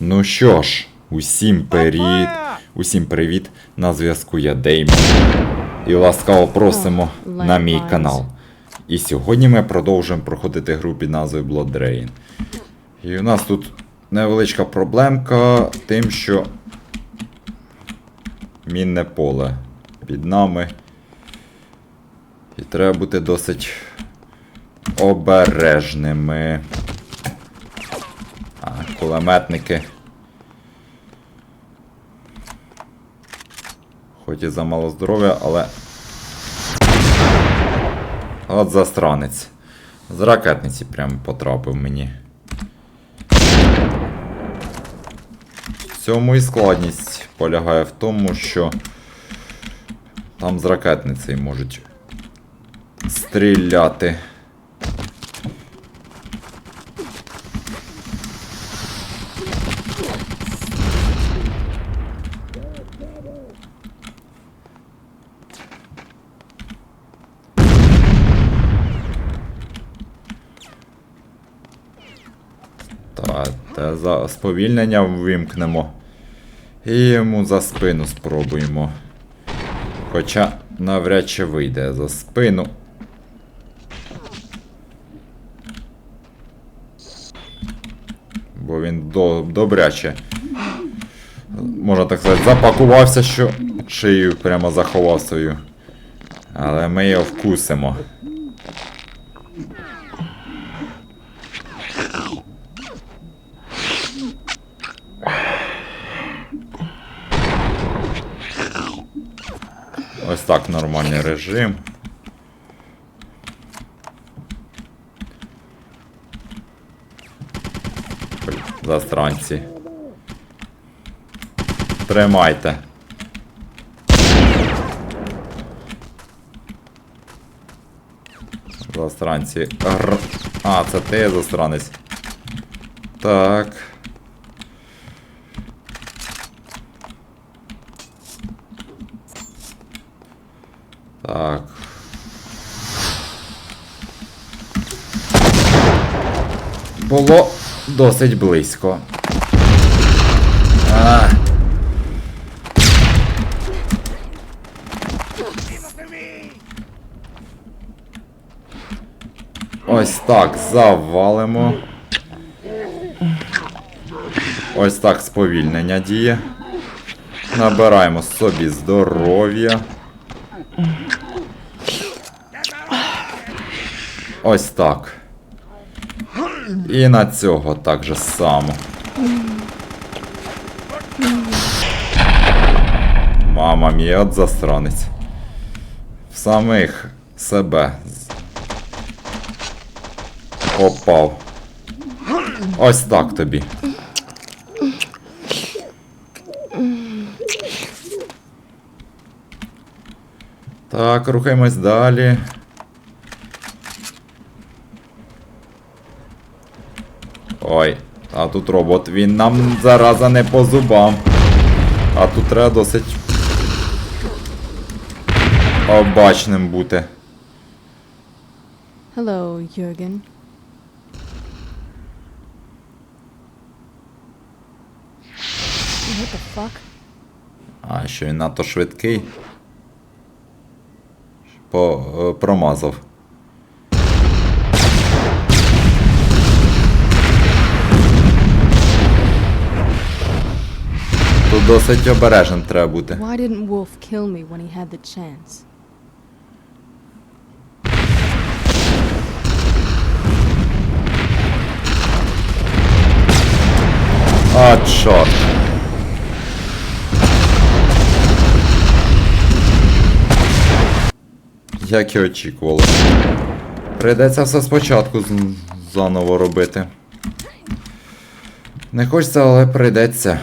Ну що ж, усім привіт. Усім привіт. На зв'язку я Деймон. І ласкаво просимо на мій канал. І сьогодні ми продовжуємо проходити гру під назвою Blood Drain. І у нас тут невеличка проблемка тим, що мінне поле під нами. І треба бути досить обережними. Кулеметники. Хоч і замало здоров'я, але. От застранець. З ракетниці прямо потрапив мені. В цьому і складність полягає в тому, що там з ракетниці можуть стріляти. Та, те за сповільнення вимкнемо. І йому за спину спробуємо. Хоча навряд чи вийде за спину. Бо він до, добряче. Можна так сказати, запакувався, що шию прямо заховав свою. Але ми його вкусимо. Ось так нормальний режим. Застранці. Тримайте. Застранці. А, це ти застранець. Так. Було досить близько. А. Ось так завалимо. Ось так сповільнення діє. Набираємо собі здоров'я. Ось так. І на цього так же само. Мама мія, от застранець. В самих себе попав. Ось так тобі. Так, рухаємось далі. Ой, а тут робот, він нам зараза не по зубам. А тут треба досить обачним бути. Hello, Jurgen. What the fuck? А, що він надто швидкий. По, е, промазав. Тут досить обережним треба бути. Why didn't Wolf kill me when he had the chance? А, чорт. Як і очікували. Прийдеться все спочатку заново робити. Не хочеться, але прийдеться.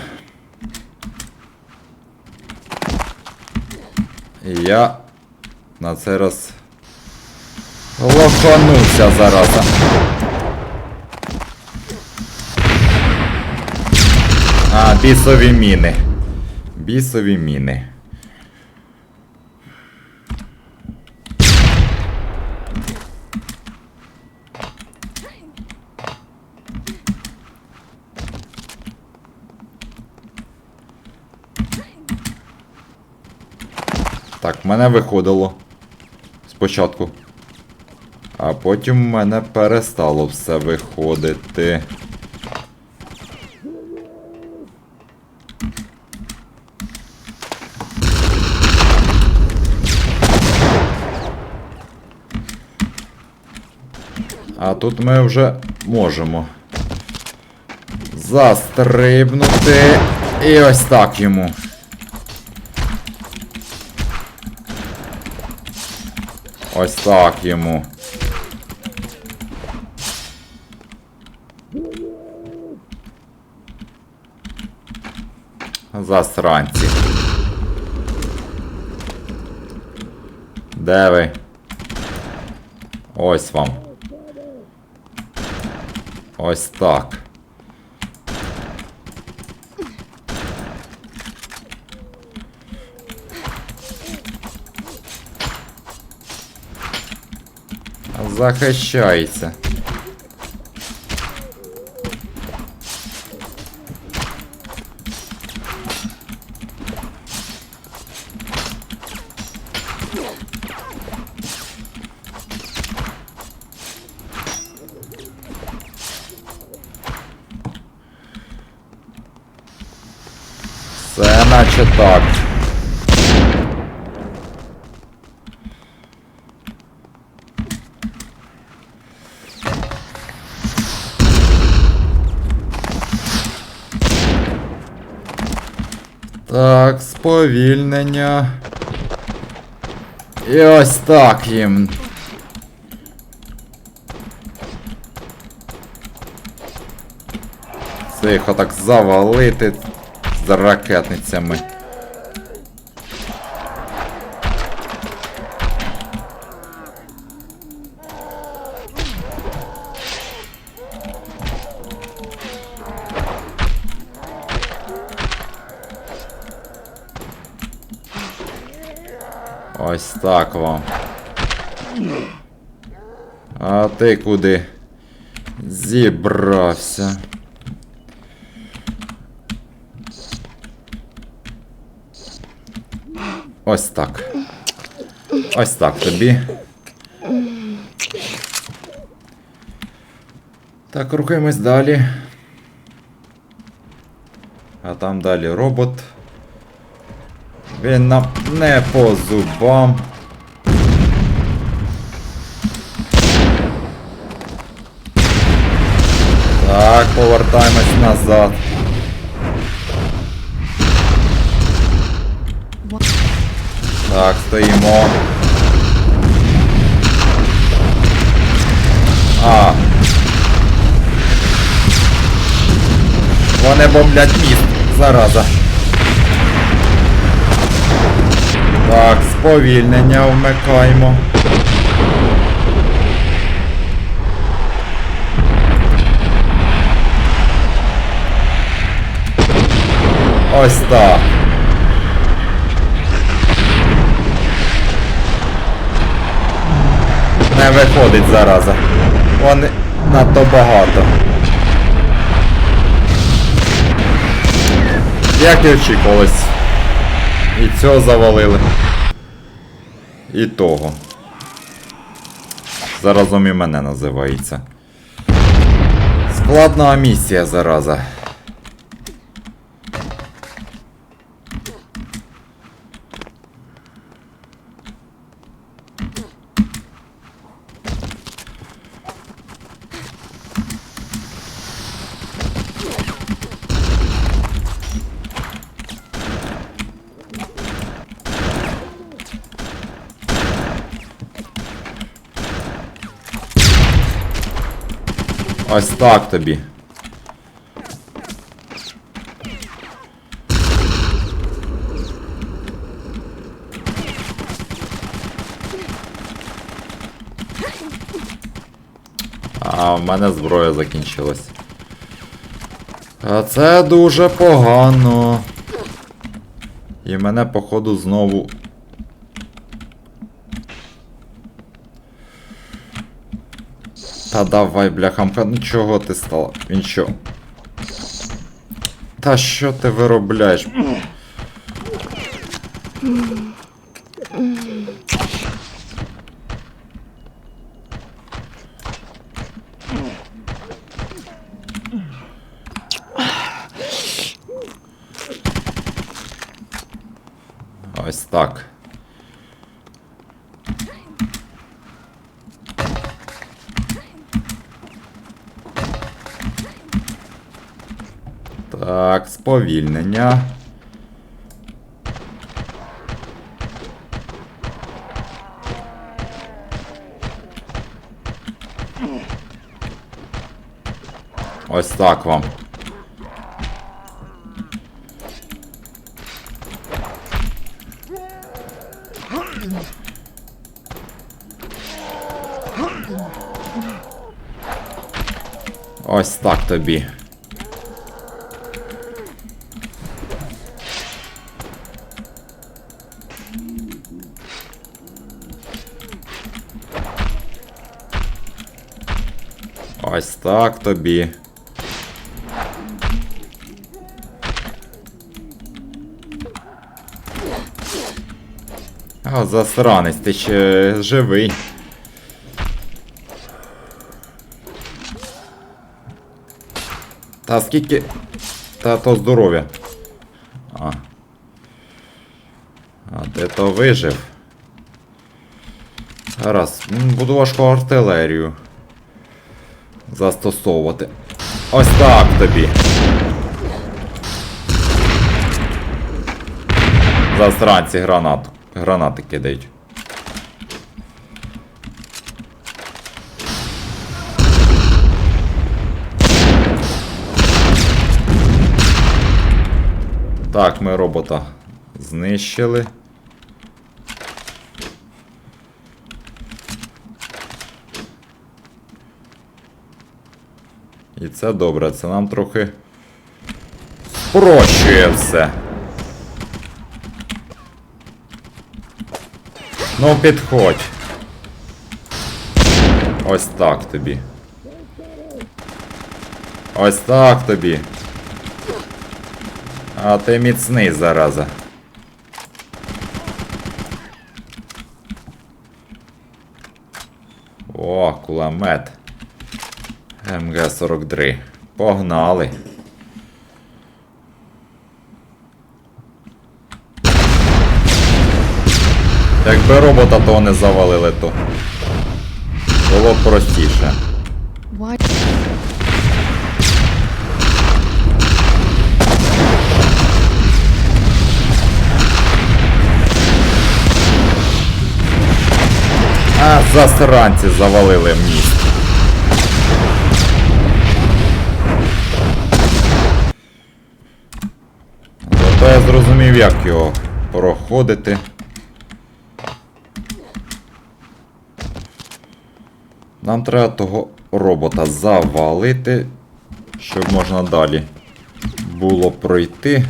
І я на цей раз лоханувся зараза. А, бісові міни. Бісові міни. Так, в мене виходило. Спочатку. А потім в мене перестало все виходити. А тут ми вже можемо застрибнути. І ось так йому. Ось так йому. Засранці. Де ви? Ось вам. Ось так. Захищається. Все наче так. Сповільнення. І ось так їм. Цих отак завалити з ракетницями. Ось так вам. А ти куди? Зібрався. Ось так. Ось так тобі. Так, рухаємось далі. А там далі робот. Він нам не по зубам. Так, повертаємось назад. Так, стоїмо. А. Вони бомблять міст. Зараза. Так, сповільнення вмикаємо. Ось так. Не виходить зараза. Вони надто багато. Як і очікувалось. І цього завалили. І того. Заразом і мене називається. Складна місія, зараза. Ось так тобі. А в мене зброя закінчилась. А це дуже погано. І мене, походу, знову. Та давай, бляхамка, ну чого ти стала? Він що? Та що ти виробляєш? так. Так, сповільнення. Ось так вам. Ось так тобі. Так тобі. А, засранець, ти ще живий. Та скільки. Та то здоров'я. А. А ти то вижив. М, буду важку артилерію застосовувати. Ось так тобі. Засранці гранату. Гранати кидають. Так, ми робота знищили. І це добре, це нам трохи спрощує все. Ну, підходь. Ось так тобі. Ось так тобі. А ти міцний, зараза. О, кулемет. МГ-43. Погнали. Якби робота того не завалили, то було б простіше. А, засранці завалили міст. Я зрозумів, як його проходити. Нам треба того робота завалити, щоб можна далі було пройти.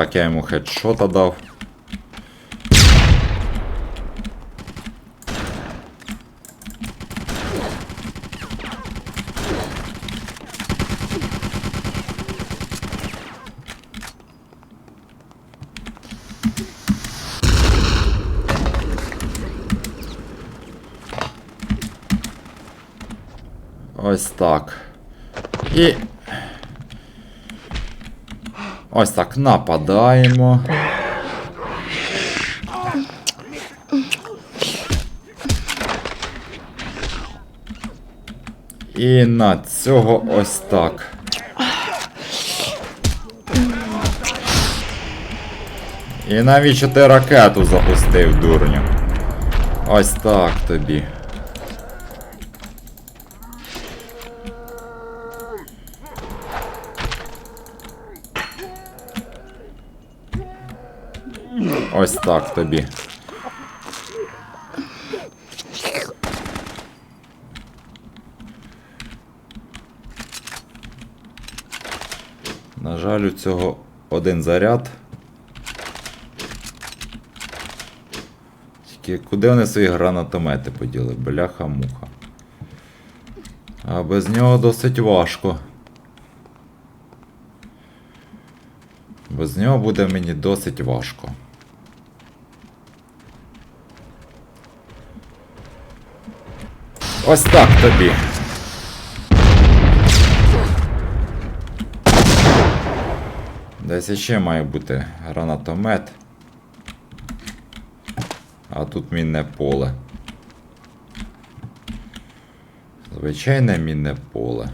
Так я йому хедшота дав. Ось так. І Ось так нападаємо. І на цього ось так. І навіщо ти ракету запустив, дурню? Ось так тобі. Ось так тобі. На жаль, у цього один заряд. Тільки куди вони свої гранатомети поділи? Бляха-муха. А без нього досить важко. Без нього буде мені досить важко. Ось так тобі. Десь ще має бути гранатомет. А тут мінне поле. Звичайне мінне поле.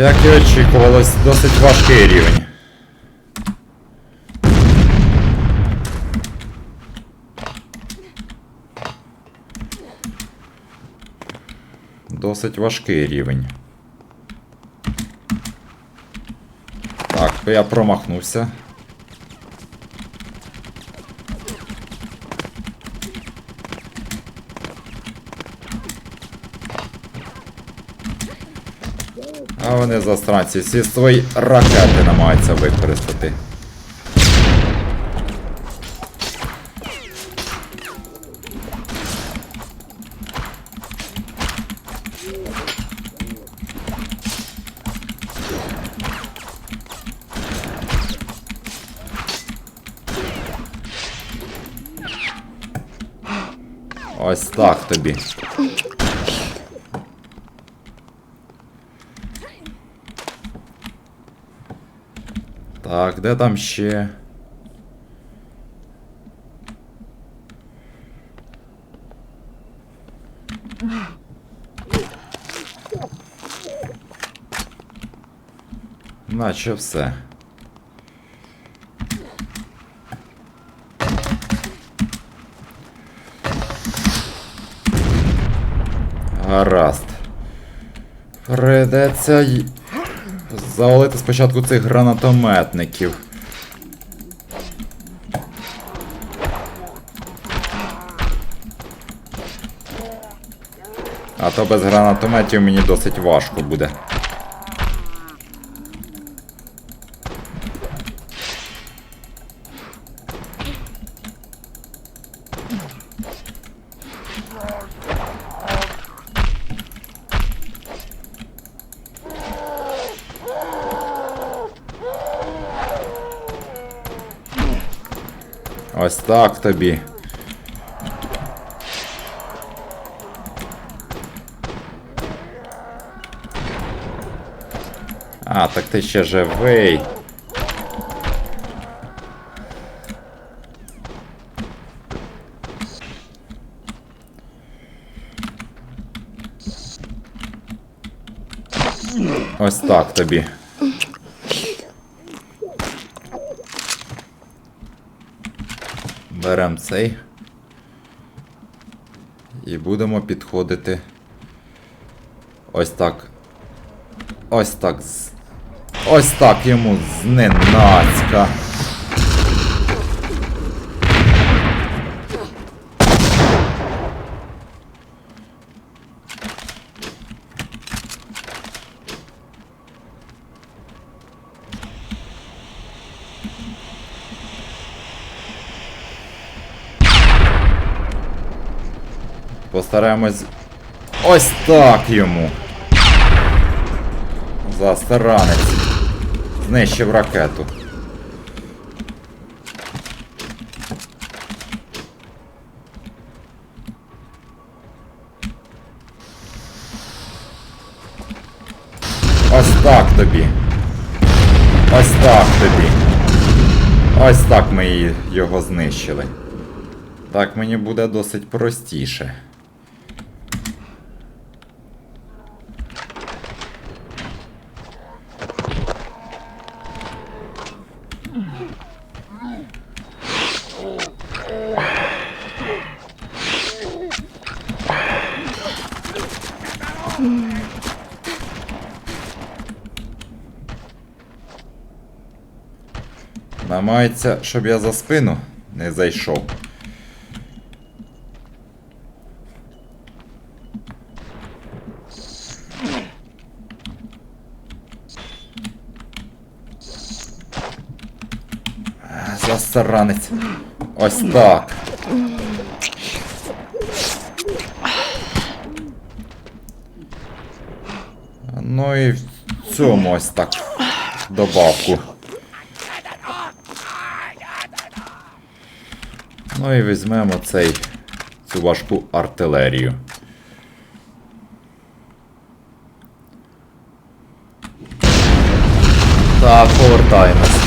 Як і очікувалось, досить важкий рівень. Досить важкий рівень. Так, я промахнувся. А вони застранці всі свої ракети намагаються використати. Ось так тобі. Так, де там ще? Наче все. Гаразд. Придеться завалити спочатку цих гранатометників. А то без гранатометів мені досить важко буде. Ось так тобі. А, так ти ще живий. Ось так тобі. Берем цей. І будемо підходити. Ось так. Ось так. Ось так йому зненацька. Постараємось. Ось так йому. Застаранець. Знищив ракету. Ось так тобі. Ось так тобі. Ось так ми його знищили. Так мені буде досить простіше. Намагається, щоб я за спину не зайшов. Засранець. Ось так. Ну і в цьому ось так. Добавку. Ну і візьмемо цей цю важку артилерію. Так, повертаємось.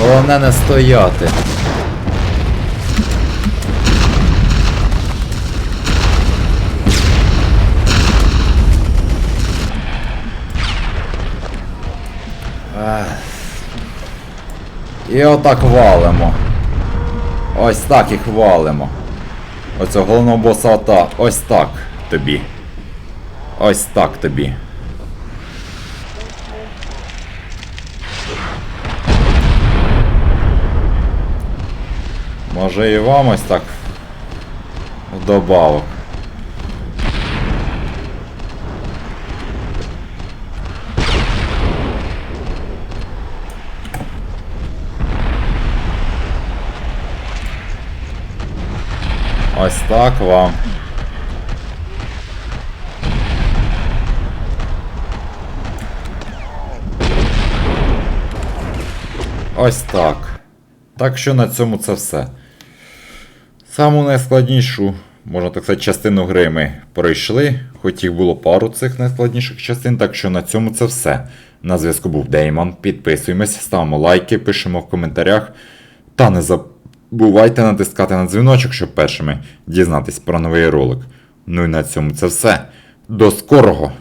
Головне не стояти. І отак валимо. Ось так їх валимо. Оцього головного боса ота. Ось так тобі. Ось так тобі. Може і вам ось так вдобавок. Ось так вам. Ось так. Так що на цьому це все. Саму найскладнішу, можна так сказати, частину гри ми пройшли, хоч їх було пару цих найскладніших частин, так що на цьому це все. На зв'язку був Деймон. Підписуємось, ставимо лайки, пишемо в коментарях. Та не забувайте натискати на дзвіночок, щоб першими дізнатись про новий ролик. Ну і на цьому це все. До скорого!